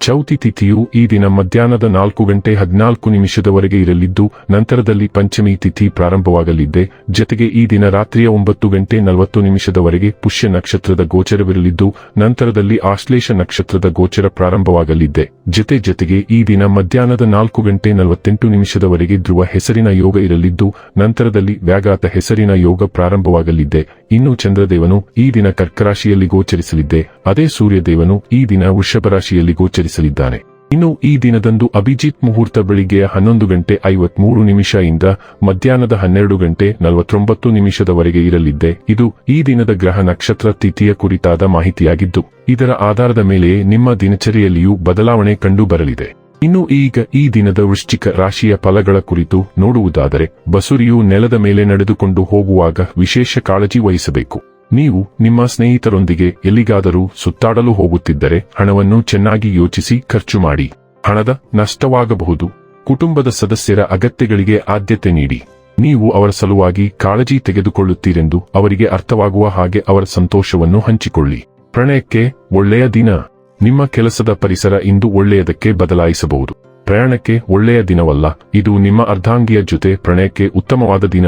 ಚೌತಿ ತಿಥಿಯು ಈ ದಿನ ಮಧ್ಯಾಹ್ನದ ನಾಲ್ಕು ಗಂಟೆ ಹದಿನಾಲ್ಕು ನಿಮಿಷದವರೆಗೆ ಇರಲಿದ್ದು, ನಂತರದಲ್ಲಿ ಪಂಚಮಿ ತಿಥಿ ಪ್ರಾರಂಭವಾಗಲಿದ್ದೆ. ಜತೆಗೆ ಈ ದಿನ ರಾತ್ರಿಯ ಒಂಬತ್ತು ಗಂಟೆ ನಲವತ್ತು ನಿಮಿಷದವರೆಗೆ ಪುಷ್ಯ ನಕ್ಷತ್ರದ ಗೋಚರವಿರಲಿದ್ದು, ನಂತರದಲ್ಲಿ ಆಶ್ಲೇಷ ನಕ್ಷತ್ರದ ಗೋಚರ ಪ್ರಾರಂಭವಾಗಲಿದ್ದೆ. ಜತೆ ಜತೆಗೆ ಈ ದಿನ ಮಧ್ಯಾಹ್ನದ ನಾಲ್ಕು ಗಂಟೆ ನಲವತ್ತೆಂಟು ನಿಮಿಷದವರೆಗೆ ಧ್ರುವ ಹೆಸರಿನ ಯೋಗ ಇರಲಿದ್ದು, ನಂತರದಲ್ಲಿ ವ್ಯಾಘಾತ ಹೆಸರಿನ ಯೋಗ ಪ್ರಾರಂಭವಾಗಲಿದ್ದೆ. ಇನ್ನು ಚಂದ್ರದೇವನು ಈ ದಿನ ಕರ್ಕರಾಶಿಯಲ್ಲಿ ಗೋಚರಿಸಲಿದ್ದೆ. ಅದೇ ಸೂರ್ಯದೇವನು ಈ ದಿನ ವೃಷಭ ರಾಶಿಯಲ್ಲಿ ಗೋಚರಿಸಲಿದ್ದಾನೆ. ಇನ್ನು ಈ ದಿನದಂದು ಅಭಿಜಿತ್ ಮುಹೂರ್ತ ಬೆಳಿಗ್ಗೆಯ ಹನ್ನೊಂದು ಗಂಟೆ ಐವತ್ಮೂರು ನಿಮಿಷ ಇಂದ ಮಧ್ಯಾಹ್ನದ ಹನ್ನೆರಡು ಗಂಟೆ ನಲವತ್ತೊಂಬತ್ತು ನಿಮಿಷದವರೆಗೆ ಇರಲಿದ್ದೆ. ಇದು ಈ ದಿನದ ಗ್ರಹ ನಕ್ಷತ್ರ ತಿಥಿಯ ಕುರಿತಾದ ಮಾಹಿತಿಯಾಗಿದ್ದು, ಇದರ ಆಧಾರದ ಮೇಲೆಯೇ ನಿಮ್ಮ ದಿನಚರಿಯಲ್ಲಿಯೂ ಬದಲಾವಣೆ ಕಂಡು ಬರಲಿದೆ ಇನ್ನು ಈಗ ಈ ದಿನದ ವೃಶ್ಚಿಕ ರಾಶಿಯ ಫಲಗಳ ಕುರಿತು ನೋಡುವುದಾದರೆ, ಬಸುರಿಯು ನೆಲದ ಮೇಲೆ ನಡೆದುಕೊಂಡು ಹೋಗುವಾಗ ವಿಶೇಷ ಕಾಳಜಿ ವಹಿಸಬೇಕು. ನೀವು ನಿಮ್ಮ ಸ್ನೇಹಿತರೊಂದಿಗೆ ಎಲ್ಲಿಗಾದರೂ ಸುತ್ತಾಡಲು ಹೋಗುತ್ತಿದ್ದರೆ ಹಣವನ್ನು ಚೆನ್ನಾಗಿ ಯೋಚಿಸಿ ಖರ್ಚು ಮಾಡಿ. ಹಣದ ನಷ್ಟವಾಗಬಹುದು. ಕುಟುಂಬದ ಸದಸ್ಯರ ಅಗತ್ಯಗಳಿಗೆ ಆದ್ಯತೆ ನೀಡಿ. ನೀವು ಅವರ ಸಲುವಾಗಿ ಕಾಳಜಿ ತೆಗೆದುಕೊಳ್ಳುತ್ತೀರೆಂದು ಅವರಿಗೆ ಅರ್ಥವಾಗುವ ಹಾಗೆ ಅವರ ಸಂತೋಷವನ್ನು ಹಂಚಿಕೊಳ್ಳಿ. ಪ್ರಣಯಕ್ಕೆ ಒಳ್ಳೆಯ ದಿನ. ನಿಮ್ಮ ಕೆಲಸದ ಪರಿಸರ ಇಂದು ಒಳ್ಳೆಯದಕ್ಕೆ ಬದಲಾಯಿಸಬಹುದು. ಪ್ರಯಾಣಕ್ಕೆ ಒಳ್ಳೆಯ ದಿನವಲ್ಲ, ಇದು ನಿಮ್ಮ ಅರ್ಧಾಂಗಿಯ ಜೊತೆ ಪ್ರಣಯಕ್ಕೆ ಉತ್ತಮವಾದ ದಿನ.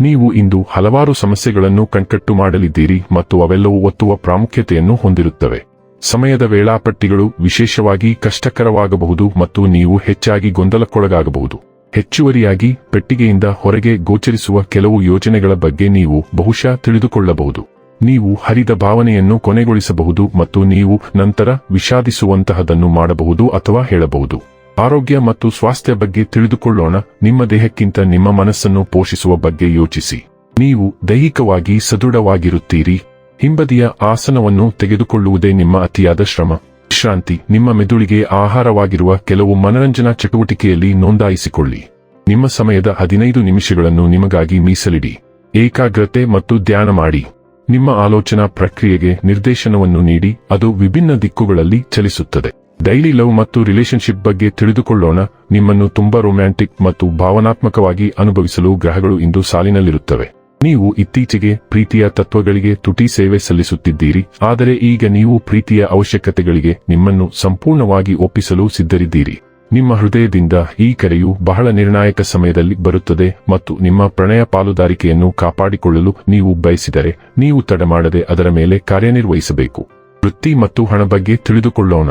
ನೀವು ಇಂದು ಹಲವಾರು ಸಮಸ್ಯೆಗಳನ್ನು ಕಣ್ಕಟ್ಟು ಮಾಡಲಿದ್ದೀರಿ ಮತ್ತು ಅವೆಲ್ಲವೂ ಒತ್ತುವ ಪ್ರಾಮುಖ್ಯತೆಯನ್ನು ಹೊಂದಿರುತ್ತವೆ. ಸಮಯದ ವೇಳಾಪಟ್ಟಿಗಳು ವಿಶೇಷವಾಗಿ ಕಷ್ಟಕರವಾಗಬಹುದು ಮತ್ತು ನೀವು ಹೆಚ್ಚಾಗಿ ಗೊಂದಲಕ್ಕೊಳಗಾಗಬಹುದು. ಹೆಚ್ಚುವರಿಯಾಗಿ ಪೆಟ್ಟಿಗೆಯಿಂದ ಹೊರಗೆ ಗೋಚರಿಸುವ ಕೆಲವು ಯೋಜನೆಗಳ ಬಗ್ಗೆ ನೀವು ಬಹುಶಃ ತಿಳಿದುಕೊಳ್ಳಬಹುದು. ನೀವು ಹರಿದ ಭಾವನೆಯನ್ನು ಕೊನೆಗೊಳಿಸಬಹುದು ಮತ್ತು ನೀವು ನಂತರ ವಿಷಾದಿಸುವಂತಹದನ್ನು ಮಾಡಬಹುದು ಅಥವಾ ಹೇಳಬಹುದು. ಆರೋಗ್ಯ ಮತ್ತು ಸ್ವಾಸ್ಥ್ಯ ಬಗ್ಗೆ ತಿಳಿದುಕೊಳ್ಳೋಣ, ನಿಮ್ಮ ದೇಹಕ್ಕಿಂತ ನಿಮ್ಮ ಮನಸ್ಸನ್ನು ಪೋಷಿಸುವ ಬಗ್ಗೆ ಯೋಚಿಸಿ. ನೀವು ದೈಹಿಕವಾಗಿ ಸದೃಢವಾಗಿರುತ್ತೀರಿ. ಹಿಂಬದಿಯ ಆಸನವನ್ನು ತೆಗೆದುಕೊಳ್ಳುವುದೇ ನಿಮ್ಮ ಅತಿಯಾದ ಶ್ರಮ. ವಿಶ್ರಾಂತಿ, ನಿಮ್ಮ ಮೆದುಳಿಗೆ ಆಹಾರವಾಗಿರುವ ಕೆಲವು ಮನರಂಜನಾ ಚಟುವಟಿಕೆಯಲ್ಲಿ ನೋಂದಾಯಿಸಿಕೊಳ್ಳಿ. ನಿಮ್ಮ ಸಮಯದ ಹದಿನೈದು ನಿಮಿಷಗಳನ್ನು ನಿಮಗಾಗಿ ಮೀಸಲಿಡಿ. ಏಕಾಗ್ರತೆ ಮತ್ತು ಧ್ಯಾನ ಮಾಡಿ. ನಿಮ್ಮ ಆಲೋಚನಾ ಪ್ರಕ್ರಿಯೆಗೆ ನಿರ್ದೇಶನವನ್ನು ನೀಡಿ, ಅದು ವಿಭಿನ್ನ ದಿಕ್ಕುಗಳಲ್ಲಿ ಚಲಿಸುತ್ತದೆ. ಡೈಲಿ ಲವ್ ಮತ್ತು ರಿಲೇಶನ್ಶಿಪ್ ಬಗ್ಗೆ ತಿಳಿದುಕೊಳ್ಳೋಣ. ನಿಮ್ಮನ್ನು ತುಂಬಾ ರೊಮ್ಯಾಂಟಿಕ್ ಮತ್ತು ಭಾವನಾತ್ಮಕವಾಗಿ ಅನುಭವಿಸಲು ಗ್ರಹಗಳು ಇಂದು ಸಾಲಿನಲ್ಲಿರುತ್ತವೆ. ನೀವು ಇತ್ತೀಚೆಗೆ ಪ್ರೀತಿಯ ತತ್ವಗಳಿಗೆ ತುಟಿ ಸೇವೆ ಸಲ್ಲಿಸುತ್ತಿದ್ದೀರಿ. ಆದರೆ ಈಗ ನೀವು ಪ್ರೀತಿಯ ಅವಶ್ಯಕತೆಗಳಿಗೆ ನಿಮ್ಮನ್ನು ಸಂಪೂರ್ಣವಾಗಿ ಒಪ್ಪಿಸಲು ಸಿದ್ಧರಿದ್ದೀರಿ. ನಿಮ್ಮ ಹೃದಯದಿಂದ ಈ ಕರೆಯು ಬಹಳ ನಿರ್ಣಾಯಕ ಸಮಯದಲ್ಲಿ ಬರುತ್ತದೆ ಮತ್ತು ನಿಮ್ಮ ಪ್ರಣಯ ಪಾಲುದಾರಿಕೆಯನ್ನು ಕಾಪಾಡಿಕೊಳ್ಳಲು ನೀವು ಬಯಸಿದರೆ ನೀವು ತಡಮಾಡದೆ ಅದರ ಮೇಲೆ ಕಾರ್ಯನಿರ್ವಹಿಸಬೇಕು. ವೃತ್ತಿ ಮತ್ತು ಹಣ ಬಗ್ಗೆ ತಿಳಿದುಕೊಳ್ಳೋಣ.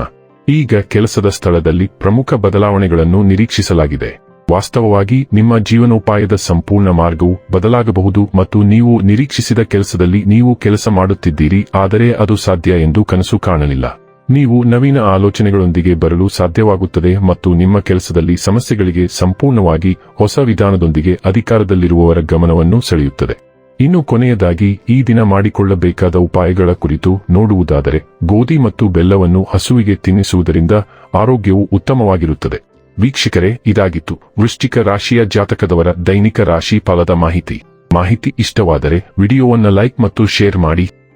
ಈಗ ಕೆಲಸದ ಸ್ಥಳದಲ್ಲಿ ಪ್ರಮುಖ ಬದಲಾವಣೆಗಳನ್ನು ನಿರೀಕ್ಷಿಸಲಾಗಿದೆ. ವಾಸ್ತವವಾಗಿ ನಿಮ್ಮ ಜೀವನೋಪಾಯದ ಸಂಪೂರ್ಣ ಮಾರ್ಗವು ಬದಲಾಗಬಹುದು ಮತ್ತು ನೀವು ನಿರೀಕ್ಷಿಸಿದ ಕೆಲಸದಲ್ಲಿ ನೀವು ಕೆಲಸ ಮಾಡುತ್ತಿದ್ದೀರಿ ಆದರೆ ಅದು ಸಾಧ್ಯ ಎಂದು ಕನಸು ಕಾಣಲಿಲ್ಲ. ನೀವು ನವೀನ ಆಲೋಚನೆಗಳೊಂದಿಗೆ ಬರಲು ಸಾಧ್ಯವಾಗುತ್ತದೆ ಮತ್ತು ನಿಮ್ಮ ಕೆಲಸದಲ್ಲಿ ಸಮಸ್ಯೆಗಳಿಗೆ ಸಂಪೂರ್ಣವಾಗಿ ಹೊಸ ವಿಧಾನದೊಂದಿಗೆ ಅಧಿಕಾರದಲ್ಲಿರುವವರ ಗಮನವನ್ನು ಸೆಳೆಯುತ್ತದೆ. ಇನ್ನು ಕೊನೆಯದಾಗಿ, ಈ ದಿನ ಮಾಡಿಕೊಳ್ಳಬೇಕಾದ ಉಪಾಯಗಳ ಕುರಿತು ನೋಡುವುದಾದರೆ, ಗೋಧಿ ಮತ್ತು ಬೆಲ್ಲವನ್ನು ಹಸುವಿಗೆ ತಿನ್ನಿಸುವುದರಿಂದ ಆರೋಗ್ಯವು ಉತ್ತಮವಾಗಿರುತ್ತದೆ. ವೀಕ್ಷಕರೇ, ಇದಾಗಿತ್ತು ವೃಶ್ಚಿಕ ರಾಶಿಯ ಜಾತಕದವರ ದೈನಿಕ ರಾಶಿ ಫಲದ ಮಾಹಿತಿ. ಮಾಹಿತಿ ಇಷ್ಟವಾದರೆ ವಿಡಿಯೋವನ್ನು ಲೈಕ್ ಮತ್ತು ಶೇರ್ ಮಾಡಿ.